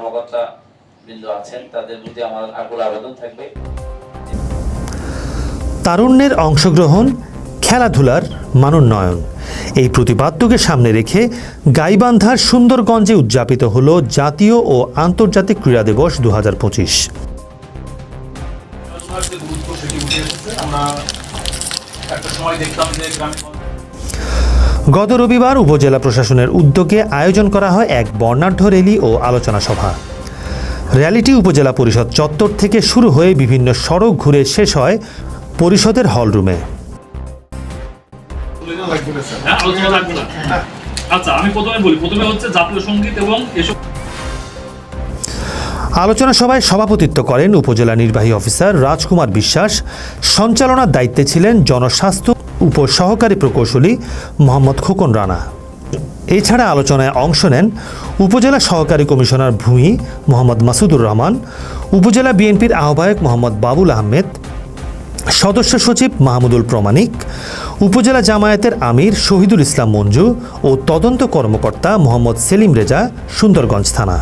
কর্মকর্তা বৃন্দ আছেন তাদের প্রতি আমার আকুল আবেদন থাকবে। তারুণ্যের অংশগ্রহণ খেলাধুলার মানোন্নয়ন। এই প্রতিপাদ্যকে সামনে রেখে গাইবান্ধার সুন্দরগঞ্জে উদযাপিত হল জাতীয় ও আন্তর্জাতিক ক্রীড়া দিবস দু হাজার আমরা একটা সময় দেখতাম যে গত রবিবার উপজেলা প্রশাসনের উদ্যোগে আয়োজন করা হয় এক বর্ণাঢ্য র্যালি ও আলোচনা সভা। র্যালিটি উপজেলা পরিষদ চত্বর থেকে শুরু হয়ে বিভিন্ন সড়ক ঘুরে শেষ হয় পরিষদের হলরুমে আচ্ছা আমি প্রথমে বলি প্রথমে হচ্ছে জাতীয় সংগীত এবং এসব আলোচনা সভায় সভাপতিত্ব করেন উপজেলা নির্বাহী অফিসার রাজকুমার বিশ্বাস। সঞ্চালনার দায়িত্বে ছিলেন জনস্বাস্থ্য উপসহকারী প্রকৌশলী মোহাম্মদ খোকন রানা। এছাড়া আলোচনায় অংশ নেন উপজেলা সহকারী কমিশনার ভূমি মোহাম্মদ মাসুদুর রহমান, উপজেলা বিএনপির আহ্বায়ক মোহাম্মদ বাবুল আহমেদ, সদস্য সচিব মাহমুদুল প্রমাণিক, উপজেলা জামায়াতের আমির শহীদুল ইসলাম মঞ্জু ও তদন্ত কর্মকর্তা মোহাম্মদ সেলিম রেজা, সুন্দরগঞ্জ থানা।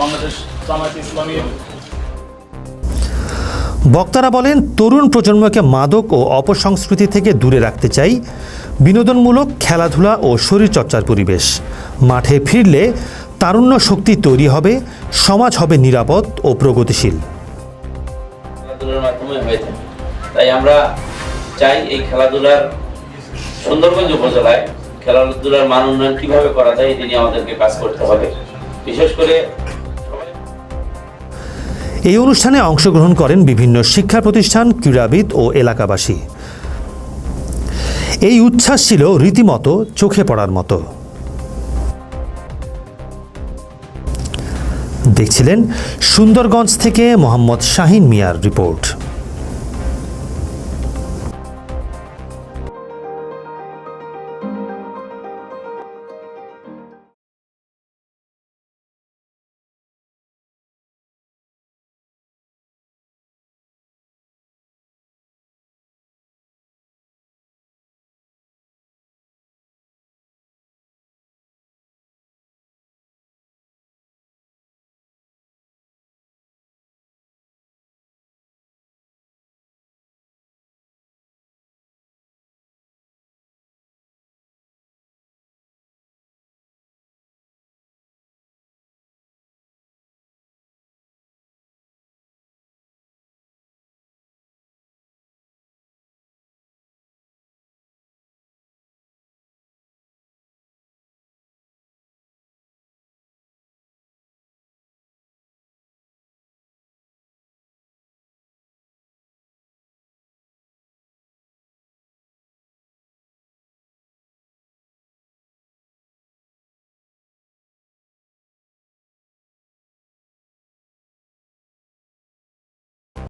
বাংলাদেশ বক্তারা বলেন, তরুণ প্রজন্মকে মাদক ও অপসংস্কৃতি থেকে দূরে রাখতে চাই। বিনোদনমূলক খেলাধুলা ও শরীরচর্চার পরিবেশ। মাঠে ফিরলে তারুণ্য শক্তি তৈরি হবে, সমাজ হবে নিরাপদ ও প্রগতিশীল। তাই আমরা চাই এই খেলাধুলার সুন্দরগঞ্জ উপজেলায় খেলাধুলার মান উন্নয়ন কীভাবে করা যায়, এটি নিয়ে আমাদেরকে কাজ করতে হবে। বিশেষ করে এই অনুষ্ঠানে অংশগ্রহণ করেন বিভিন্ন শিক্ষা প্রতিষ্ঠান, ক্রীড়াবিদ ও এলাকাবাসী। এই উচ্ছ্বাস ছিল রীতিমতো চোখে পড়ার মতো। দেখছিলেন সুন্দরগঞ্জ থেকে মোহাম্মদ শাহিন মিয়ার রিপোর্ট।